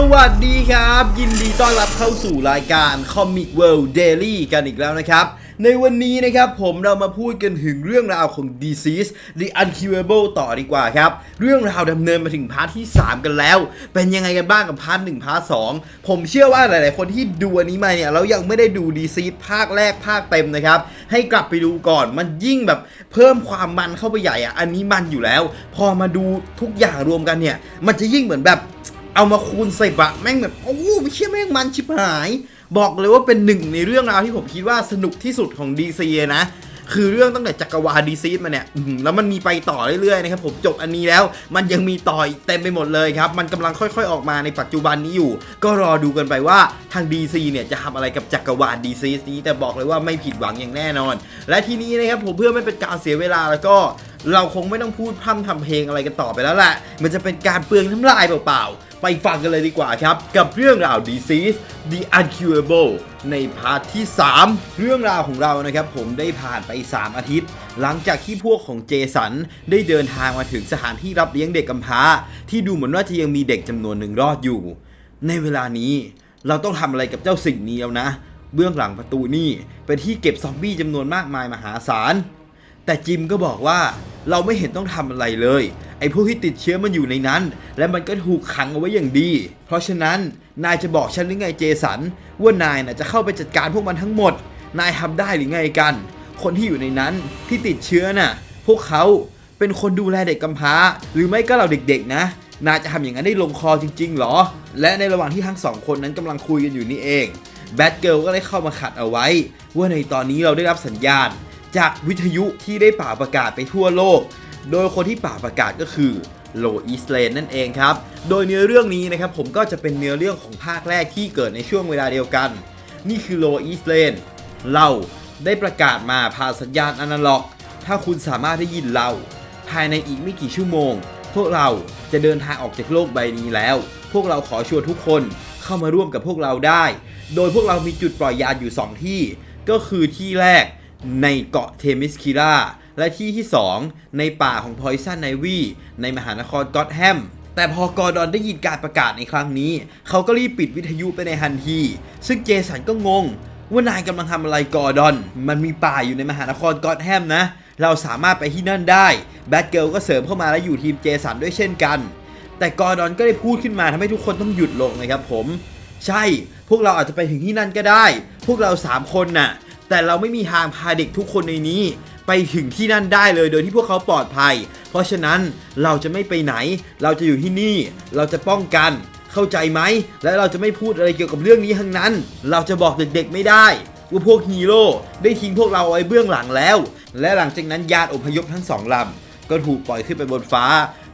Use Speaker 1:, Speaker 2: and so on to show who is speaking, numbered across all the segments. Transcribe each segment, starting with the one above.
Speaker 1: สวัสดีครับ ยินดีต้อนรับเข้าสู่รายการ Comic World Daily กันอีกแล้วนะครับ ในวันนี้นะครับผมเรามาพูดกันถึงเรื่องราวของ Disease The Uncurable ต่อดีกว่าครับ เรื่องราวดำเนินมาถึงพาร์ทที่ 3 กันแล้ว เป็นยังไงกันบ้างกับพาร์ท1พาร์ท2ผมเชื่อว่าหลาย ๆ คนที่ดูอันนี้มาเนี่ยแล้วยังไม่ได้ดู Disease ภาคแรกภาคเต็มนะครับ ให้กลับไปดูก่อนมันยิ่งแบบเพิ่มความมันเข้าไปใหญ่อะอันนี้มันอยู่แล้ว พอมาดูทุกอย่างรวมกันเนี่ยมันจะยิ่งเหมือนแบบ เอามาคูณสิบอะแม่งแบบโอ้โหไม่เชื่อแม่งมันชิบหาย บอกเลยว่าเป็นหนึ่งในเรื่องราวที่ผมคิดว่าสนุกที่สุดของ DC นะคือเรื่องตั้งแต่จักรวาลดีซีมาเนี่ยอื้อหือแล้วมันมีไปต่อเรื่อยๆนะครับผมจบอันนี้แล้ว มันยังมีต่ออีกเต็มไปหมดเลยครับ มันกำลังค่อยๆออกมาในปัจจุบันนี้อยู่ ก็รอดูกันไปว่าทาง DC เนี่ยจะทำอะไรกับจักรวาลดีซีนี้แต่บอกเลยว่าไม่ผิดหวังอย่างแน่นอน และทีนี้นะครับผมเพื่อไม่เป็นการเสียเวลาแล้วก็ เราคงไม่ต้องพูดพร่ำทำเพลงอะไรกันต่อไปแล้วแหละมันจะเป็นการเปลืองน้ำลายเปล่าๆ ไปฟังกันเลยดีกว่าครับ กับเรื่องราว Disease The Uncurable ในพาร์ทที่ 3 เรื่องราวของเรานะครับผมได้ผ่านไป 3 อาทิตย์ หลังจากที่พวกของเจสันได้เดินทางมาถึงสถานที่รับเลี้ยงเด็กกำพร้า ที่ดูเหมือนว่าจะยังมีเด็กจำนวนหนึ่งรอดอยู่ ในเวลานี้เราต้องทำอะไรกับเจ้าสิ่งนี้แล้วนะ เบื้องหลังประตูนี่เป็นที่เก็บซอมบี้จำนวนมากมายมหาศาลแต่จิมก็บอกว่าเราไม่เห็นต้องทำอะไรเลย ไอ้พวกที่ติดเชื้อมันอยู่ในนั้น และมันก็ถูกขังเอาไว้อย่างดี เพราะฉะนั้นนายจะบอกฉันหรือไงเจสันว่านายน่ะจะเข้าไปจัดการพวกมันทั้งหมด นายทำได้หรือไงกัน คนที่อยู่ในนั้นที่ติดเชื้อน่ะ พวกเขาเป็นคนดูแลเด็กกำพร้า หรือไม่ก็เราเด็กๆนะนายจะทำอย่างนั้นได้ลงคอจริงๆหรอ และในระหว่างที่ทั้งสองคนนั้นกำลังคุยกันอยู่นี่เองแบทเกิลก็ได้เข้ามาขัดเอาไว้ ว่าในตอนนี้เราได้รับสัญญาณ จากวิทยุที่ได้ป่าประกาศไปทั่วโลก โดยคนที่ป่าประกาศก็คือโลอีสเลนนั่นเองครับ โดยเนื้อเรื่องนี้นะครับผมก็จะเป็นเนื้อเรื่องของภาคแรกที่เกิดในช่วงเวลาเดียวกัน นี่คือโลอีสเลนเราได้ประกาศมาผ่านสัญญาณอนาล็อก ถ้าคุณสามารถได้ยินเรา ภายในอีกไม่กี่ชั่วโมง พวกเราจะเดินทางออกจากโลกใบนี้แล้ว พวกเราขอชวนทุกคนเข้ามาร่วมกับพวกเราได้ โดยพวกเรามีจุดปล่อยยานอยู่ 2 ที่ ก็คือที่แรกในเกาะเทมิสคิรา และที่ที่ 2 ในป่าของพอยซันไนวีในมหานครก็อตแฮมแต่พอกอร์ดอนได้ยินการประกาศในครั้งนี้ เขาก็รีบปิดวิทยุไปในทันที ซึ่งเจสันก็งง ว่านายกำลังทำอะไรกอร์ดอน มันมีป่าอยู่ในมหานครกอตแฮมนะ เราสามารถไปที่นั่นได้ แบทเกิลก็เสริมเข้ามาและอยู่ทีมเจสันด้วยเช่นกัน แต่กอร์ดอนก็ได้พูดขึ้นมาทำให้ทุกคนต้องหยุดลงนะครับผม ใช่ พวกเราอาจจะไปถึงที่นั่นก็ได้ พวกเราสามคนน่ะ แต่เราไม่มีทางพาเด็กทุกคนในนี้ ไปถึงที่นั่นได้เลยโดยที่พวกเขาปลอดภัย เพราะฉะนั้นเราจะไม่ไปไหน เราจะอยู่ที่นี่ เราจะป้องกัน เข้าใจไหม และเราจะไม่พูดอะไรเกี่ยวกับเรื่องนี้ทั้งนั้น เราจะบอกเด็กๆไม่ได้ว่าพวกฮีโร่ได้ทิ้งพวกเราไว้เบื้องหลังแล้ว และหลังจากนั้นยานอพยพทั้งสองลำ ก็ถูกปล่อยขึ้นไปบนฟ้า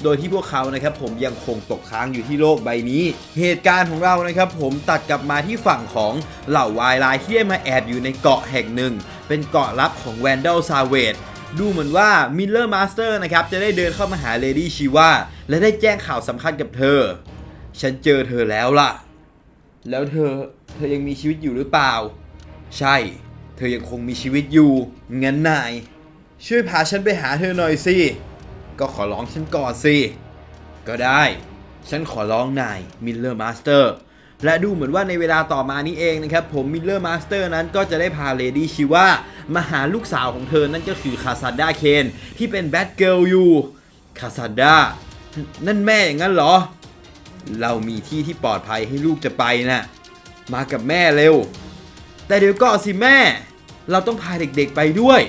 Speaker 1: โดยที่พวกเขานะครับผมยังคงตกค้างอยู่ที่โลกใบนี้ เหตุการณ์ของเรานะครับผมตัดกลับมาที่ฝั่งของเหล่าวายลายที่ได้มาแอบอยู่ในเกาะแห่งหนึ่ง เป็นเกาะลับของแวนเดลซาเวดดูเหมือนว่ามิลเลอร์มาสเตอร์นะครับจะได้เดินเข้ามาหาเลดี้ชิวาและได้แจ้งข่าวสำคัญกับเธอ ฉันเจอเธอแล้วล่ะ แล้วเธอเธอยังมีชีวิตอยู่หรือเปล่า ใช่ เธอยังคงมีชีวิตอยู่งั้นนาย ช่วยพาฉันไปหาเธอหน่อยสิ ก็ขอร้องฉันก่อนสิ ก็ได้ ฉันขอร้องนายมิลเลอร์มาสเตอร์ และดูเหมือนว่าในเวลาต่อมานี้เองนะครับ ผมมิลเลอร์มาสเตอร์นั้นก็จะได้พาเลดี้ชิว่ามาหาลูกสาวของเธอนั่นก็คือคาซาด้าเคนที่เป็นแบทเกิลอยู่คาซาด้านั่นแม่อย่างนั้นเหรอ เรามีที่ที่ปลอดภัยให้ลูกจะไปนะ่ะ มากับแม่เร็ว แต่เดี๋ยวก่อนสิแม่ เราต้องพาเด็กๆไปด้วย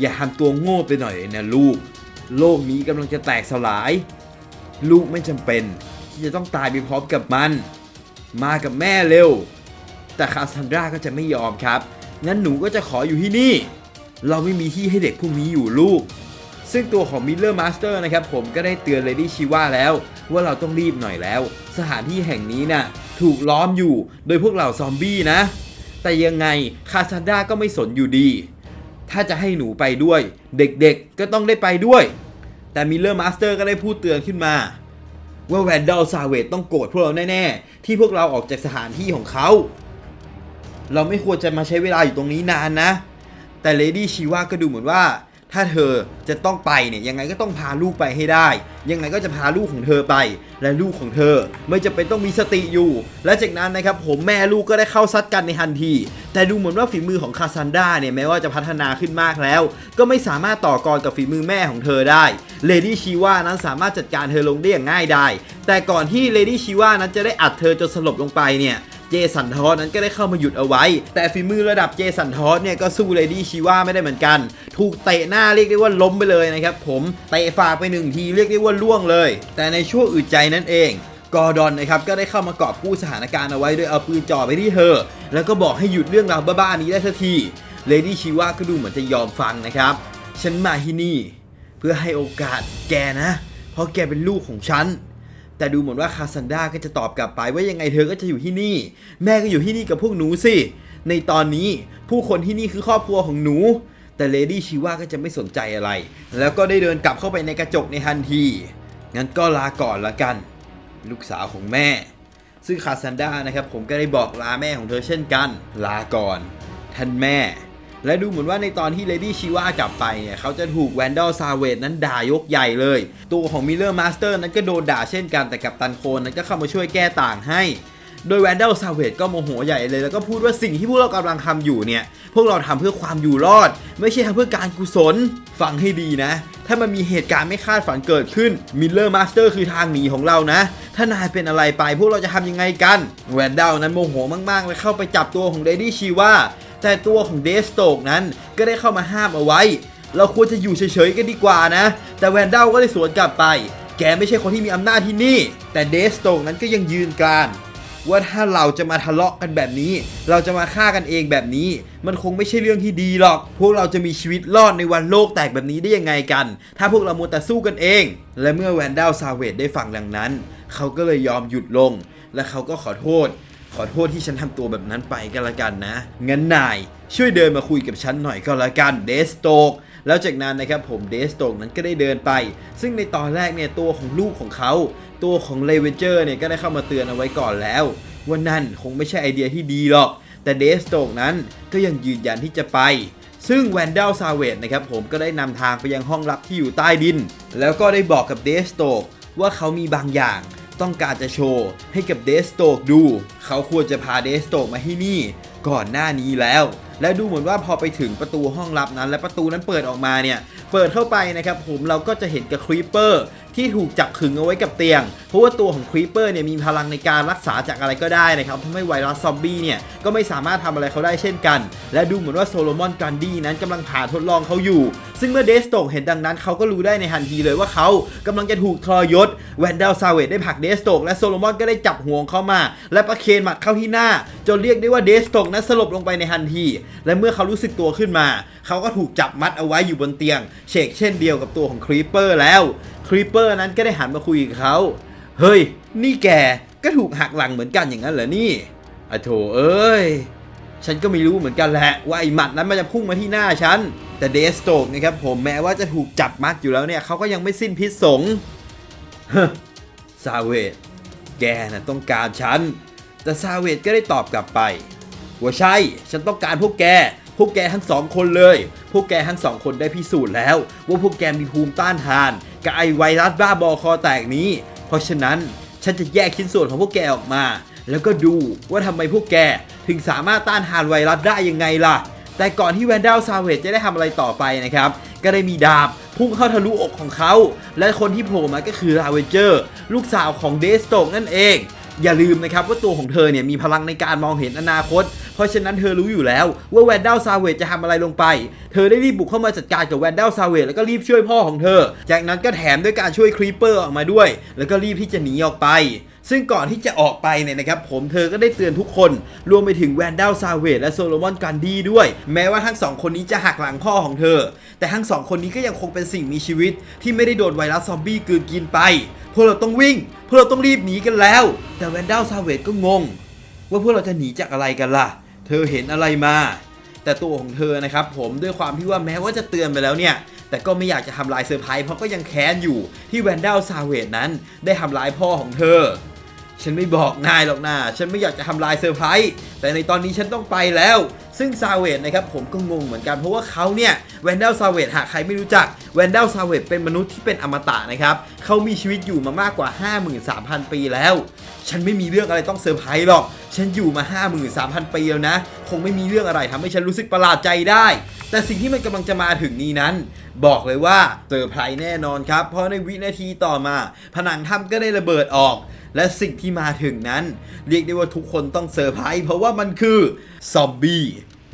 Speaker 1: อย่าทำตัวโง่ไปหน่อยนะลูก โลกนี้กำลังจะแตกสลาย ลูกไม่จำเป็น ที่จะต้องตายไปพร้อมกับมัน มากับแม่เร็ว แต่คาซันดราก็จะไม่ยอมครับ งั้นหนูก็จะขออยู่ที่นี่ เราไม่มีที่ให้เด็กพวกนี้อยู่ลูก ซึ่งตัวของมิลเลอร์มาสเตอร์นะครับผมก็ได้เตือนเลดี้ชิว่าแล้ว ว่าเราต้องรีบหน่อยแล้ว สถานที่แห่งนี้น่ะถูกล้อมอยู่โดยพวกเหล่าซอมบี้นะ แต่ยังไงคาซันดราก็ไม่สนอยู่ดี ถ้าจะให้หนูไปด้วย เด็กๆก็ต้องได้ไปด้วย แต่มิลเลอร์มาสเตอร์ก็ได้พูดเตือนขึ้นมาว่าแวนดอลซาเวตต้องโกรธพวกเราแน่ๆ ที่พวกเราออกจากสถานที่ของเขา เราไม่ควรจะมาใช้เวลาอยู่ตรงนี้นานนะ แต่เลดี้ชีว่าก็ดูเหมือนว่า ถ้าเธอจะต้องไปเนี่ยยังไงก็ต้องพาลูกไปให้ได้ ยังไงก็จะพาลูกของเธอไป และลูกของเธอไม่จะเป็นต้องมีสติอยู่ และจากนั้นนะครับผมแม่ลูกก็ได้เข้าซัดกันในทันที แต่ดูเหมือนว่าฝีมือของคาซันดาเนี่ยแม้ว่าจะพัฒนาขึ้นมากแล้ว ก็ไม่สามารถต่อกรกับฝีมือแม่ของเธอได้เลดี้ชีว่านั้นสามารถจัดการเธอลงได้อย่างง่ายดายแต่ก่อนที่เลดี้ชีว่านั้นจะได้อัดเธอจนสลบลงไปเนี่ย เจสันทอสนั้นก็ได้เข้ามาหยุดเอาไว้ แต่ฝีมือระดับเจสันทอสเนี่ยก็สู้เลดี้ชีว่าไม่ได้เหมือนกัน ถูกเตะหน้าเรียกได้ว่าล้มไปเลยนะครับผมเตะฝากไปหนึ่งทีเรียกได้ว่าล่วงเลย แต่ในช่วงอึดใจนั่นเองกอร์ดอนนะครับก็ได้เข้ามากอบกู้สถานการณ์เอาไว้โดยเอาปืนจ่อไปที่เธอ แล้วก็บอกให้หยุดเรื่องราวบ้าๆนี้ได้สักทีเลดี้ชีว่าก็ดูเหมือนจะยอมฟังนะครับ ฉันมาที่นี่ เพื่อให้โอกาสแกนะ เพราะแกเป็นลูกของฉัน แต่ดูเหมือนว่าคาซันดาก็จะตอบกลับไปว่ายังไงเธอก็จะอยู่ที่นี่ แม่ก็อยู่ที่นี่กับพวกหนูสิ ในตอนนี้ผู้คนที่นี่คือครอบครัวของหนู แต่เลดี้ชีว่าก็จะไม่สนใจอะไร แล้วก็ได้เดินกลับเข้าไปในกระจกในทันที งั้นก็ลาก่อนละกัน ลูกสาวของแม่ ซึ่งคาซันดานะครับผมก็ได้บอกลาแม่ของเธอเช่นกัน ลาก่อน ท่านแม่ และดูเหมือนว่าในตอนที่เลดี้ชิว่ากลับไปเนี่ยเขาจะถูกแวนดอลซาเวตนั้นด่ายกใหญ่เลย ตัวของมิลเลอร์มาสเตอร์นั้นก็โดนด่าเช่นกันแต่กับตันโคนนั้นก็เข้ามาช่วยแก้ต่างให้ โดยแวนดอลซาเวตก็โมโหใหญ่เลยแล้วก็พูดว่าสิ่งที่พวกเรากำลังทำอยู่เนี่ย พวกเราทำเพื่อความอยู่รอด ไม่ใช่ทำเพื่อการกุศลฟังให้ดีนะ ถ้ามันมีเหตุการณ์ไม่คาดฝันเกิดขึ้นมิลเลอร์มาสเตอร์คือทางหนีของเรานะ ถ้านายเป็นอะไรไปพวกเราจะทำยังไงกันแวนดอลนั้นโมโหมากๆเลยเข้าไปจับตัวของเดดี้ชีว่า แต่ตัวของเดสโตกนั้นก็ได้เข้ามาห้ามเอาไว้ เราควรจะอยู่เฉยๆกันดีกว่านะ แต่แวนด้าก็ได้สวนกลับไป แกไม่ใช่คนที่มีอำนาจที่นี่ แต่เดสโตกนั้นก็ยังยืนกรานว่าถ้าเราจะมาทะเลาะกันแบบนี้ เราจะมาฆ่ากันเองแบบนี้ มันคงไม่ใช่เรื่องที่ดีหรอก พวกเราจะมีชีวิตรอดในวันโลกแตกแบบนี้ได้ยังไงกัน ถ้าพวกเรามัวแต่สู้กันเอง และเมื่อแวนด้าซาเวตได้ฟังดังนั้น เขาก็เลยยอมหยุดลง และเขาก็ขอโทษ ขอโทษที่ฉันทำตัวแบบนั้นไปก็แล้วกันนะงั้นนาย ช่วยเดินมาคุยกับฉันหน่อยก็แล้วกันเดสโตกแล้วจากนั้นนะครับผมเดสโตกนั้นก็ได้เดินไป ซึ่งในตอนแรกเนี่ยตัวของลูกของเขา ตัวของเลเวนเจอร์เนี่ยก็ได้เข้ามาเตือนเอาไว้ก่อนแล้วว่านั่นคงไม่ใช่ไอเดียที่ดีหรอก แต่เดสโตกนั้นก็ยังยืนยันที่จะไป ซึ่งแวนดลซาเวตนะครับผมก็ได้นำทางไปยังห้องลับที่อยู่ใต้ดิน แล้วก็ได้บอกกับเดสโตกว่าเขามีบางอย่าง ต้องการจะโชว์ให้กับเดสโตกดู เขาควรจะพาเดสโตกมาที่นี่ ก่อนหน้านี้แล้ว และดูเหมือนว่าพอไปถึงประตูห้องลับนั้น และประตูนั้นเปิดออกมาเนี่ย เปิดเข้าไปนะครับผมเราก็จะเห็นกับครีปเปอร์ที่ถูกจับขึงเอาไว้กับเตียง เพราะว่าตัวของครีเปอร์เนี่ยมีพลังในการรักษาจากอะไรก็ได้นะครับทำให้ไวรัสซอมบี้เนี่ยก็ไม่สามารถทำอะไรเขาได้เช่นกัน และดูเหมือนว่าโซโลมอนกันดี้นั้นกำลังผ่าทดลองเขาอยู่ ซึ่งเมื่อเดสโตกเห็นดังนั้นเขาก็รู้ได้ในทันทีเลยว่าเขากำลังจะถูกทรยศแวนเดลซาเวตได้ผลักเดสโตกและโซโลมอนก็ได้จับห่วงเข้ามา และประเคนหมัดเข้าที่หน้า จนเรียกได้ว่าเดสโตกนั้นสลบลงไปในทันที และเมื่อเขารู้สึกตัวขึ้นมา เขาก็ถูกจับมัดเอาไว้อยู่บนเตียง เชกเช่นเดียวกับตัวของครีปเปอร์แล้วครีปเปอร์นั้นก็ได้หันมาคุยกับเขาเฮ้ย นี่แกก็ถูกหักหลังเหมือนกันอย่างนั้นเหรอนี่อะโถเอ้ยฉันก็ไม่รู้เหมือนกันแหละว่าไอ้หมัดนั้นมันจะพุ่งมาที่หน้าฉัน แต่เดสโตกนะครับผมแม้ว่าจะถูกจับมัดอยู่แล้วเนี่ยเขาก็ยังไม่สิ้นพิษสงฮซาเวตแกน่ะต้องการฉัน แต่ซาเวตก็ได้ตอบกลับไปว่าใช่ ฉันต้องการพวกแก วกแกทั้งสองคนเลย พวกแกทั้งสองคนได้พิสูจน์แล้ว ว่าพวกแกมีภูมิต้านทานกับไอไวรัสบ้าบอคอแตกนี้ เพราะฉะนั้นฉันจะแยกชิ้นส่วนของพวกแกออกมา แล้วก็ดูว่าทำไมพวกแกถึงสามารถต้านทานไวรัสได้ยังไงล่ะ แต่ก่อนที่แวนด l ลซาเวตจะได้ทำอะไรต่อไปนะครับ ก็ได้มีดาบพุ่งเข้าทะลุอกของเขา และคนที่โผล่มาก็คือราเวนเจอร์ ลูกสาวของเดสโตกนั่นเอง อย่าลืมนะครับว่าตัวของเธอเนี่ยมีพลังในการมองเห็นอนาคต เพราะฉะนั้นเธอรู้อยู่แล้วว่าแวนด l ลซาเวตจะทำอะไรลงไป เธอได้รีบบุกเข้ามาจัดการกับแวนด l ลซาเวตแล้วก็รีบช่วยพ่อของเธอ จากนั้นก็แถมด้วยการช่วยครีปเปอร์ออกมาด้วย แล้วก็รีบที่จะหนีออกไป ซึ่งก่อนที่จะออกไปเนี่ยนะครับผมเธอก็ได้เตือนทุกคน รวมไปถึงแวนด l ลซาเวตและโซโลมอนกันดีด้วย แม้ว่าทั้งสองคนนี้จะหักหลังพ่อของเธอ แต่ทั้งสองคนนี้ก็ยังคงเป็นสิ่งมีชีวิต ที่ไม่ได้โดนไวรัสซอมบี้กืนกินไป พวกเราต้องวิ่ง พวกเราต้องรีบหนีกันแล้ว แต่แวนด l ลซาเวตก็งง ว่าพวกเราจะหนีจากอะไรกันล่ะ เธอเห็นอะไรมา แต่ตัวของเธอนะครับผมด้วยความที่ว่าแม้ว่าจะเตือนไปแล้วเนี่ยแต่ก็ไม่อยากจะทำลายเซอร์ไพรส์เพราะก็ยังแค้นอยู่ที่แวนด l ลซาเวตนั้นได้ทำร้ายพ่อของเธอ ฉันไม่บอกนายหรอกนะฉันไม่อยากจะทำลายเซอร์ไพรส์แต่ในตอนนี้ฉันต้องไปแล้ว ซึ่งซาเวตนะครับผมก็งงเหมือนกันเพราะว่าเขาเนี่ยแวนเดลซาเวตหากใครไม่รู้จักแวนเดลซาเวตเป็นมนุษย์ที่เป็นอมตะนะครับเขามีชีวิตอยู่มามากกว่า 53,000 ปีแล้ว ฉันไม่มีเรื่องอะไรต้องเซอร์ไพรส์หรอก ฉันอยู่มา 53,000 ปีแล้วนะ คงไม่มีเรื่องอะไรทำให้ฉันรู้สึกประหลาดใจได้ แต่สิ่งที่มันกำลังจะมาถึงนี้นั้น บอกเลยว่าเซอร์ไพรส์แน่นอนครับ เพราะในวินาทีต่อมา ผนังถ้ำก็ได้ระเบิดออก และสิ่งที่มาถึงนั้น เรียกได้ว่าทุกคนต้องเซอร์ไพรส์เพราะว่ามันคือซอมบี้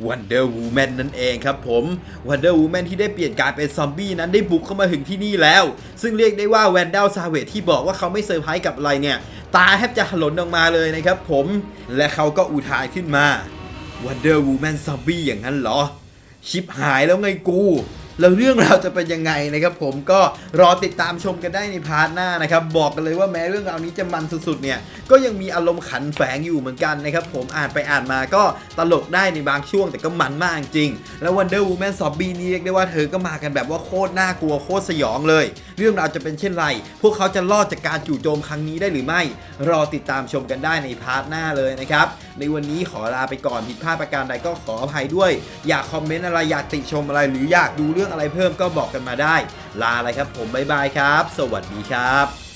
Speaker 1: Wonder Woman นั่นเองครับผม Wonder Woman ที่ได้เปลี่ยนกายเป็นซอมบี้นั้นได้บุกเข้ามาถึงที่นี่แล้ว ซึ่งเรียกได้ว่าแวนด l ลซาเวตที่บอกว่าเขาไม่เซอร์ไพรส์กับอะไรเนี่ย ตาแทบจะหล่นออกมาเลยนะครับผม และเขาก็อุทานขึ้นมา Wonder Woman ซอมบี้อย่างนั้นเหรอ ชิปหายแล้วไงกู แล้วเรื่องราวจะเป็นยังไงนะครับผมก็รอติดตามชมกันได้ในพาร์ทหน้านะครับ บอกกันเลยว่าแม้เรื่องราวนี้จะมันสุดๆเนี่ยก็ยังมีอารมณ์ขันแฝงอยู่เหมือนกันนะครับผมอ่านไปอ่านมาก็ตลกได้ในบางช่วงแต่ก็มันมากจริง แล้ว Wonder Woman ซอบบี้นี่เรียกได้ว่าเธอก็มากันแบบว่าโคตรน่ากลัวโคตรสยองเลย เรื่องราวจะเป็นเช่นไร พวกเขาจะรอดจากการจู่โจมครั้งนี้ได้หรือไม่ รอติดตามชมกันได้ในพาร์ทหน้าเลยนะครับ ในวันนี้ขอลาไปก่อนผิดพลาดประการใดก็ขออภัยด้วย อยากคอมเมนต์อะไรอยากติชมอะไร หรืออยากดูเรื่องอะไรเพิ่มก็บอกกันมาได้ ลาอะไรครับผมบ๊ายบายครับ สวัสดีครับ